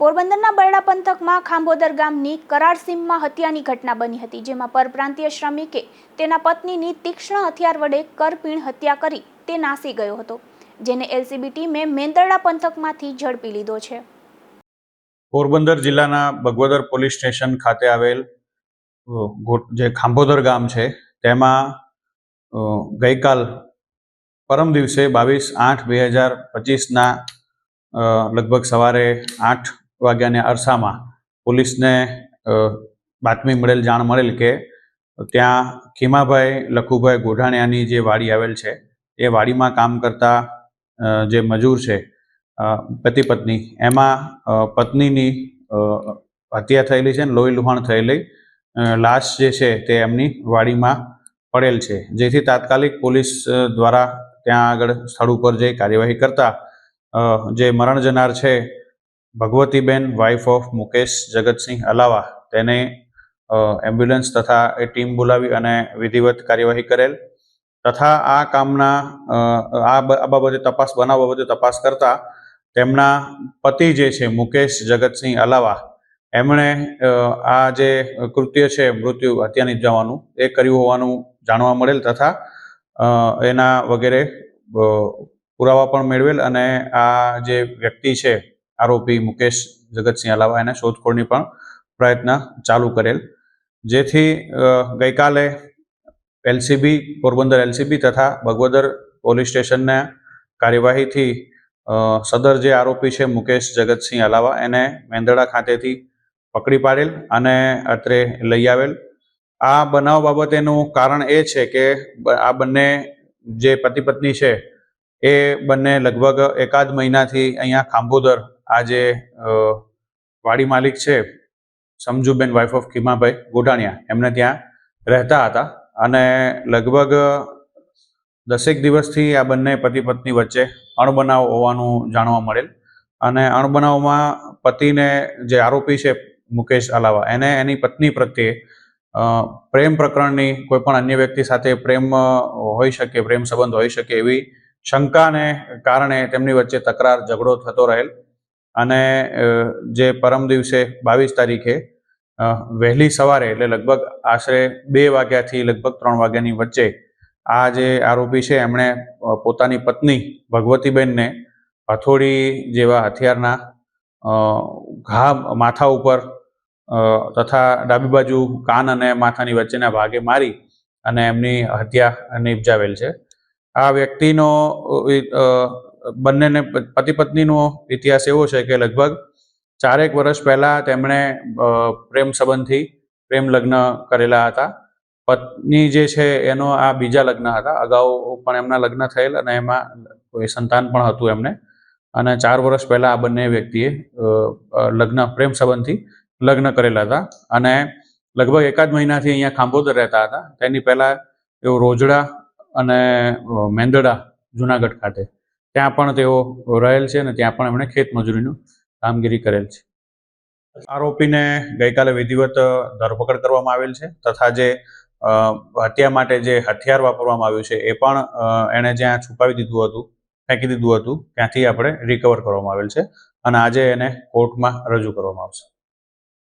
પોરબંદરના બરડા પંથકમાં ખાંભોદર ગામની કરાર સીમમાં હત્યાની ઘટના બની હતી, જેમાં પરપ્રાંતીય શ્રમિકે તેના પત્નીની તીક્ષ્ણ હથિયાર વડે કરપીણ હત્યા કરી તે નાસી ગયો હતો, જેને એલસીબી ટીમે મેંદરડા પંથકમાંથી ઝડપી લીધો છે. પોરબંદર જિલ્લાના ભગવદર પોલીસ સ્ટેશન ખાતે આવેલ જે ખાંભોદર ગામ છે, તેમાં ગઈકાલ પરમ દિવસે બાવીસ આઠ બે હજાર પચીસના લગભગ સવારે આઠ વાગ્યાના અરસામાં પોલીસને બાતમી મળેલ જાણ મળેલ કે ત્યાં ખીમાભાઈ, લખુભાઈ ગોઢાણિયાની જે વાડી આવેલ છે, એ વાડીમાં કામ કરતા જે મજૂર છે પતિ પત્ની, એમાં પત્નીની હત્યા થયેલી છે ને લોહી લુહાણ થયેલી લાશ જે છે તે એમની વાડીમાં પડેલ છે. જેથી તાત્કાલિક પોલીસ દ્વારા ત્યાં આગળ સ્થળ ઉપર જઈ કાર્યવાહી કરતા જે મરણ જનાર છે ભગવતીબેન વાઇફ ઓફ મુકેશ જગતસિંહ અલાવા, તેને એમ્બ્યુલન્સ તથા એ ટીમ બોલાવી અને વિધિવત કાર્યવાહી કરેલ. તથા આ કામના આ બાબતે તપાસ બનાવ બાબતે તપાસ કરતા તેમના પતિ જે છે, મુકેશ જગતસિંહ અલાવા, એમણે આ જે કૃત્ય છે, મૃત્યુ હત્યા નિપજાવવાનું એ કર્યું હોવાનું જાણવા મળેલ તથા એના વગેરે પુરાવા પણ મેળવેલ અને આ જે વ્યક્તિ છે આરોપી મુકેશ જગતસિંહ અલાવા એને શોધખોળની પણ પ્રયત્ન ચાલુ કરેલ. જેથી ગઈકાલે એલસીબી, પોરબંદર એલસીબી તથા બગવદર પોલીસ સ્ટેશનના કાર્યવાહીથી સદર જે આરોપી છે મુકેશ જગતસિંહ અલાવા એને મેંદરડા ખાતેથી પકડી પાડેલ અને અત્રે લઈ આવેલ. આ બનાવ બાબતેનું કારણ એ છે કે આ બંને જે પતિ પત્ની છે, એ બંને લગભગ એકાદ મહિનાથી અહીંયા ખાંભોદર આ જે વાડી માલિક છે, સમજુબેન વાઇફ ઓફ ખીમાભાઈ ગોઢાણિયા, એમને ત્યાં રહેતા હતા અને લગભગ દસેક દિવસથી આ બંને પતિ પત્ની વચ્ચે અણબનાવ હોવાનું જાણવા મળેલ અને અણબનાવમાં પતિને જે આરોપી છે મુકેશ અલાવા એને એની પત્ની પ્રત્યે પ્રેમ પ્રકરણની કોઈ પણ અન્ય વ્યક્તિ સાથે પ્રેમ હોઈ શકે, પ્રેમ સંબંધ હોઈ શકે એવી શંકાને કારણે તેમની વચ્ચે તકરાર, ઝઘડો થતો રહેલ. અને જે પરમ દિવસે બાવીસ તારીખે વહેલી સવારે એટલે લગભગ આશરે બે વાગ્યાથી લગભગ ત્રણ વાગ્યાની વચ્ચે આ જે આરોપી છે, એમણે પોતાની પત્ની ભગવતીબેનને હથોડી જેવા હથિયારના ઘા માથા ઉપર તથા ડાબી બાજુ કાન અને માથાની વચ્ચેના ભાગે મારી અને એમની હત્યા નિપજાવેલ છે. આ વ્યક્તિનો બંનેને પતિ પત્નીનો ઇતિહાસ એવો છે કે લગભગ ચારેક વર્ષ પહેલાં તેમણે પ્રેમ સંબંધથી પ્રેમ લગ્ન કરેલા હતા. પત્ની જે છે એનો આ બીજા લગ્ન હતા. અગાઉ પણ એમના લગ્ન થયેલ અને એમાં કોઈ સંતાન પણ હતું એમને. અને ચાર વર્ષ પહેલાં આ બંને વ્યક્તિએ લગ્ન, પ્રેમ સંબંધથી લગ્ન કરેલા હતા. અને લગભગ એકાદ મહિનાથી અહીંયા ખાંભોદર રહેતા હતા. તેની પહેલાં તેઓ રોજડા અને મેંદડા જુનાગઢ ખાતે ત્યાં પણ તેઓ રહેલ છે અને ત્યાં પણ એમણે ખેતમજૂરીનું કામગીરી કરેલ છે. આરોપીને ગઈકાલે વિધિવત ધરપકડ કરવામાં આવેલ છે તથા જે હત્યા માટે જે હથિયાર વાપરવામાં આવ્યું છે એ પણ એણે જ્યાં છુપાવી દીધું હતું, ફેંકી દીધું હતું, ત્યાંથી આપણે રિકવર કરવામાં આવેલ છે અને આજે એને કોર્ટમાં રજૂ કરવામાં આવશે.